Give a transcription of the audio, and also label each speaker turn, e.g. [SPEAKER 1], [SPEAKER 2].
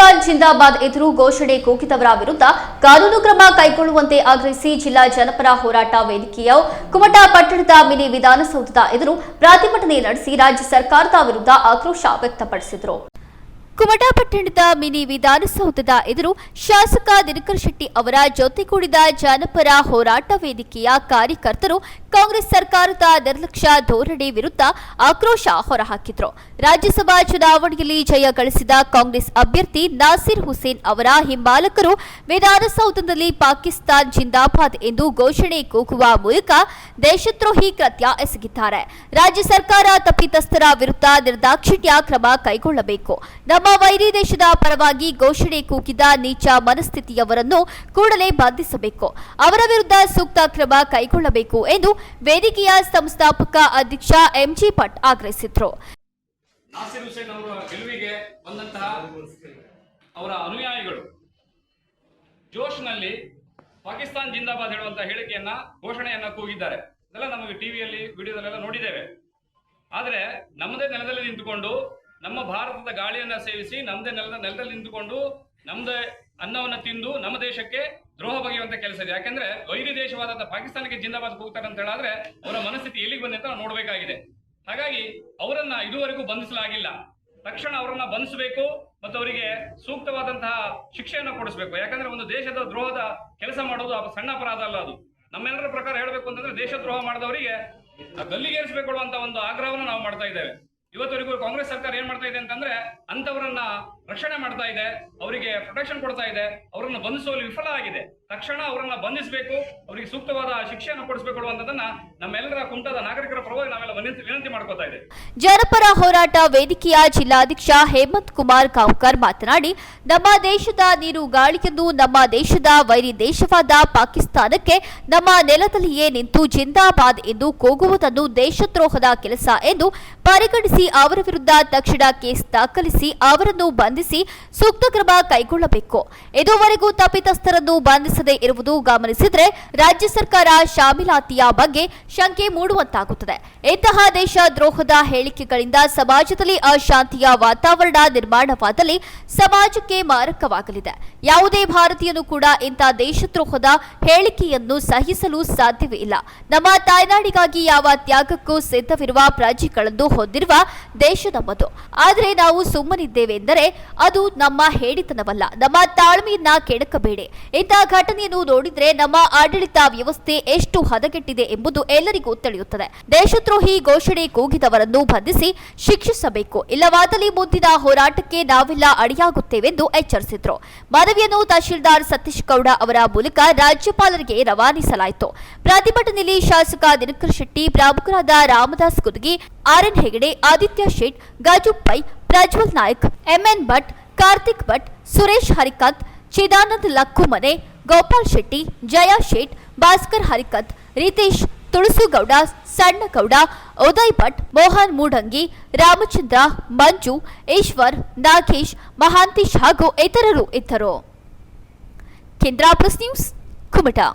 [SPEAKER 1] ಪಾಕಿಸ್ತಾನ್ ಜಿಂದಾಬಾದ್ ಎದುರು ಘೋಷಣೆ ಕೂಗಿದವರ ವಿರುದ್ಧ ಕಾನೂನು ಕ್ರಮ ಕೈಗೊಳ್ಳುವಂತೆ ಆಗ್ರಹಿಸಿ ಜಿಲ್ಲಾ ಜನಪರ ಹೋರಾಟ ವೇದಿಕೆಯ ಕುಮಟಾ ಪಟ್ಟಣದ ಮಿನಿ ವಿಧಾನಸೌಧದ ಎದುರು ಪ್ರತಿಭಟನೆ ನಡೆಸಿ ರಾಜ್ಯ ಸರ್ಕಾರದ ವಿರುದ್ಧ ಆಕ್ರೋಶ ವ್ಯಕ್ತಪಡಿಸಿದರು. ಕುಮಟಾ ಪಟ್ಟಣದ ಮಿನಿ ವಿಧಾನಸೌಧದ ಎದುರು ಶಾಸಕ ದಿನಕರ್ ಶೆಟ್ಟಿ ಅವರ ಜೊತೆಗೂಡಿದ ಜನಪರ ಹೋರಾಟ ವೇದಿಕೆಯ ಕಾರ್ಯಕರ್ತರು ಕಾಂಗ್ರೆಸ್ ಸರ್ಕಾರದ ನಿರ್ಲಕ್ಷ್ಯ ಧೋರಣೆ ವಿರುದ್ಧ ಆಕ್ರೋಶ ಹೊರಹಾಕಿದ್ರು. ರಾಜ್ಯಸಭಾ ಚುನಾವಣೆಯಲ್ಲಿ ಜಯ ಗಳಿಸಿದ ಕಾಂಗ್ರೆಸ್ ಅಭ್ಯರ್ಥಿ ನಾಸಿರ್ ಹುಸೇನ್ ಅವರ ಹಿಂಬಾಲಕರು ವಿಧಾನಸೌಧದಲ್ಲಿ ಪಾಕಿಸ್ತಾನ್ ಜಿಂದಾಬಾದ್ ಎಂದು ಘೋಷಣೆ ಕೂಗುವ ಮೂಲಕ ದೇಶದ್ರೋಹಿ ಕೃತ್ಯ ಎಸಗಿದ್ದಾರೆ. ರಾಜ್ಯ ಸರ್ಕಾರ ತಪ್ಪಿತಸ್ಥರ ವಿರುದ್ಧ ನಿರ್ದಾಕ್ಷಿಣ್ಯ ಕ್ರಮ ಕೈಗೊಳ್ಳಬೇಕು. ನಮ್ಮ ವೈರಿ ದೇಶದ ಪರವಾಗಿ ಘೋಷಣೆ ಕೂಗಿದ ನೀಚ ಮನಸ್ಥಿತಿಯವರನ್ನು ಕೂಡಲೇ ಬಂಧಿಸಬೇಕು. ಅವರ ವಿರುದ್ಧ ಸೂಕ್ತ ಕ್ರಮ ಕೈಗೊಳ್ಳಬೇಕು ಎಂದು ವೇದಿಕೆಯ ಸಂಸ್ಥಾಪಕ ಅಧ್ಯಕ್ಷ ಎಂಜಿ ಭಟ್ ಆಗ್ರಹಿಸಿದ್ರು.
[SPEAKER 2] ನಾಸಿರ್ ಹುಸೇನ್ ಅವರ ಗೆಲುವಿಗೆ ಬಂದಂತಹ ಅವರ ಅನುಯಾಯಿಗಳು ಜೋಶ್ನಲ್ಲಿ ಪಾಕಿಸ್ತಾನ್ ಜಿಂದಾಬಾದ್ ಹೇಳುವಂತಹ ಹೇಳಿಕೆಯನ್ನ, ಘೋಷಣೆಯನ್ನ ಕೂಗಿದ್ದಾರೆ. ಇದೆಲ್ಲ ನಮಗೆ ಟಿವಿಯಲ್ಲಿ, ವಿಡಿಯೋದಲ್ಲೆಲ್ಲ ನೋಡಿದ್ದೇವೆ. ಆದರೆ ನಮ್ಮದೇ ನೆಲದಲ್ಲಿ ನಿಂತುಕೊಂಡು, ನಮ್ಮ ಭಾರತದ ಗಾಳಿಯನ್ನ ಸೇವಿಸಿ ನಮ್ಮದೇ ನೆಲದ ನೆಲದಲ್ಲಿ ನಿಂತುಕೊಂಡು ನಮ್ಮದೇ ಅನ್ನವನ್ನ ತಿಂದು ನಮ್ಮ ದೇಶಕ್ಕೆ ದ್ರೋಹ ಬಗೆಯುವಂತ ಕೆಲಸ ಇದೆ. ಯಾಕಂದ್ರೆ ವೈರಿ ದೇಶವಾದಂತಹ ಪಾಕಿಸ್ತಾನಕ್ಕೆ ಜಿಂದಾಬಾದ್ ಹೋಗ್ತಾರೆ ಅಂತ ಹೇಳಾದ್ರೆ ಅವರ ಮನಸ್ಥಿತಿ ಎಲ್ಲಿಗೆ ಬಂದಿದೆ ಅಂತ ನಾವು ನೋಡಬೇಕಾಗಿದೆ. ಹಾಗಾಗಿ ಅವರನ್ನ ಇದುವರೆಗೂ ಬಂಧಿಸಲಾಗಿಲ್ಲ. ತಕ್ಷಣ ಅವರನ್ನ ಬಂಧಿಸಬೇಕು ಮತ್ತು ಅವರಿಗೆ ಸೂಕ್ತವಾದಂತಹ ಶಿಕ್ಷೆಯನ್ನು ಕೊಡಿಸಬೇಕು. ಯಾಕಂದ್ರೆ ಒಂದು ದೇಶದ ದ್ರೋಹದ ಕೆಲಸ ಮಾಡೋದು ಸಣ್ಣ ಅಪರಾಧ ಅಲ್ಲ ಅದು. ನಮ್ಮೆಲ್ಲರ ಪ್ರಕಾರ ಹೇಳಬೇಕು ಅಂತಂದ್ರೆ ದೇಶದ್ರೋಹ ಮಾಡಿದವರಿಗೆ ಗಲ್ಲಿಗೇರಿಸಬೇಕು ಅಂತ ಒಂದು ಆಗ್ರಹವನ್ನು ನಾವು ಮಾಡ್ತಾ ಇದ್ದೇವೆ. ಇವತ್ತವರೆಗೂ ಕಾಂಗ್ರೆಸ್ ಸರ್ಕಾರ ಏನ್ ಮಾಡ್ತಾ ಇದೆ ಅಂತಂದ್ರೆ ಅಂತವರನ್ನ ರಕ್ಷಣೆ ಮಾಡ್ತಾ ಇದೆ, ಅವರಿಗೆ ಪ್ರೊಟೆಕ್ಷನ್ ಕೊಡ್ತಾ ಇದೆ, ಅವರನ್ನ ಬಂಧಿಸುವಲ್ಲಿ ವಿಫಲ ಆಗಿದೆ. ತಕ್ಷಣ ಅವರನ್ನ ಬಂಧಿಸಬೇಕು, ಅವರಿಗೆ ಸೂಕ್ತವಾದ ಶಿಕ್ಷೆಯನ್ನು ಕೊಡಿಸಬೇಕು ಅನ್ನೋದನ್ನ ನಮ್ಮೆಲ್ಲರ ಕುಂಟದ ನಾಗರಿಕರ ಪರವಾಗಿ ನಾವೆಲ್ಲ ವಿನಂತಿ ಮಾಡ್ಕೋತಾ ಇದೆ
[SPEAKER 1] ಜನಪರ ಹೋರಾಟ ವೇದಿಕೆಯ ಜಿಲ್ಲಾಧ್ಯಕ್ಷ ಹೇಮಂತ್ ಕುಮಾರ್ ಕಾವ್ಕರ್ ಮಾತನಾಡಿ, ನಮ್ಮ ದೇಶದ ನೀರು ಗಾಳಿಯನ್ನು ನಮ್ಮ ದೇಶದ ವೈರಿ ದೇಶವಾದ ಪಾಕಿಸ್ತಾನಕ್ಕೆ ನಮ್ಮ ನೆಲದಲ್ಲಿಯೇ ನಿಂತು ಜಿಂದಾಬಾದ್ ಎಂದು ಕೂಗುವುದನ್ನು ದೇಶದ್ರೋಹದ ಕೆಲಸ ಎಂದು ಪರಿಗಣಿಸಿ ಅವರ ವಿರುದ್ಧ ತಕ್ಷಣ ಕೇಸ್ ದಾಖಲಿಸಿ ಅವರನ್ನು ಬಂಧಿಸಿ ಸೂಕ್ತ ಕ್ರಮ ಕೈಗೊಳ್ಳಬೇಕು. ಇದುವರೆಗೂ ತಪ್ಪಿತಸ್ಥರನ್ನು ಬಂಧಿಸದೇ ಇರುವುದು ಗಮನಿಸಿದರೆ ರಾಜ್ಯ ಸರ್ಕಾರ ಶಾಮೀಲಾತಿಯ ಬಗ್ಗೆ ಶಂಕೆ ಮೂಡುವಂತಾಗುತ್ತದೆ. ಇಂತಹ ದೇಶ ದ್ರೋಹದ ಹೇಳಿಕೆಗಳಿಂದ ಸಮಾಜದಲ್ಲಿ ಅಶಾಂತಿಯ ವಾತಾವರಣ ನಿರ್ಮಾಣವಾದಲ್ಲಿ ಸಮಾಜಕ್ಕೆ ಮಾರಕವಾಗಲಿದೆ. ಯಾವುದೇ ಭಾರತೀಯನು ಕೂಡ ಇಂಥ ದೇಶದ್ರೋಹದ ಹೇಳಿಕೆಯನ್ನು ಸಹಿಸಲು ಸಾಧ್ಯವೇ ಇಲ್ಲ ನಮ್ಮ ತಾಯ್ನಾಡಿಗಾಗಿ ಯಾವ ತ್ಯಾಗಕ್ಕೂ ಸಿದ್ಧವಿರುವ ಪ್ರಜೆಗಳನ್ನು ಹೊಂದಿರುವ ದೇಶ ನಮ್ಮದು ಆದರೆ ನಾವು ಸುಮ್ಮನಿದ್ದೇವೆ ಎಂದರೆ ಅದು ನಮ್ಮ ಹೇಡಿತನವಲ್ಲ ನಮ್ಮ ತಾಳ್ಮೆಯನ್ನ ಕೆಡಕಬೇಡಿ. ಇಂತಹ ಘಟನೆಯನ್ನು ನೋಡಿದ್ರೆ ನಮ್ಮ ಆಡಳಿತ ವ್ಯವಸ್ಥೆ ಎಷ್ಟು ಹದಗೆಟ್ಟಿದೆ ಎಂಬುದು ಎಲ್ಲರಿಗೂ ತಿಳಿಯುತ್ತದೆ. ದೇಶದ್ರೋಹಿ ಘೋಷಣೆ ಕೂಗಿದವರನ್ನು ಬಂಧಿಸಿ ಶಿಕ್ಷಿಸಬೇಕು. ಇಲ್ಲವಾದಲ್ಲಿ ಮುಂದಿನ ಹೋರಾಟಕ್ಕೆ ನಾವೆಲ್ಲ ಅಡಿಯಾಗುತ್ತೇವೆಂದು ಎಚ್ಚರಿಸಿದ್ರು. ಮನವಿಯನ್ನು ತಹಶೀಲ್ದಾರ್ ಸತೀಶ್ ಗೌಡ ಅವರ ಮೂಲಕ ರಾಜ್ಯಪಾಲರಿಗೆ ರವಾನಿಸಲಾಯಿತು. ಪ್ರತಿಭಟನೆಯಲ್ಲಿ ಶಾಸಕ ದಿನಕರ್ ಶೆಟ್ಟಿ, ಪ್ರಮುಖರಾದ Ramdas Kurgi R N Hegde Aditya Shet, Gaju Pai, Prajwal Naik MN Bhat, Karthik Bhat, Suresh Harikat, Chidanand Lakkumane, Gopal Shetty, Jaya Shet, Bhaskar Harikat, Ritesh Tulasugowda, Sannagowda, Uday Bhat, Mohan Moodangi, Ramachandra, Manju, Ishwar, Nagesh, Mahantesh ಹಾಗೂ ಇತರರು ಇದ್ದರು. ಕೇಂದ್ರ press news Kumta.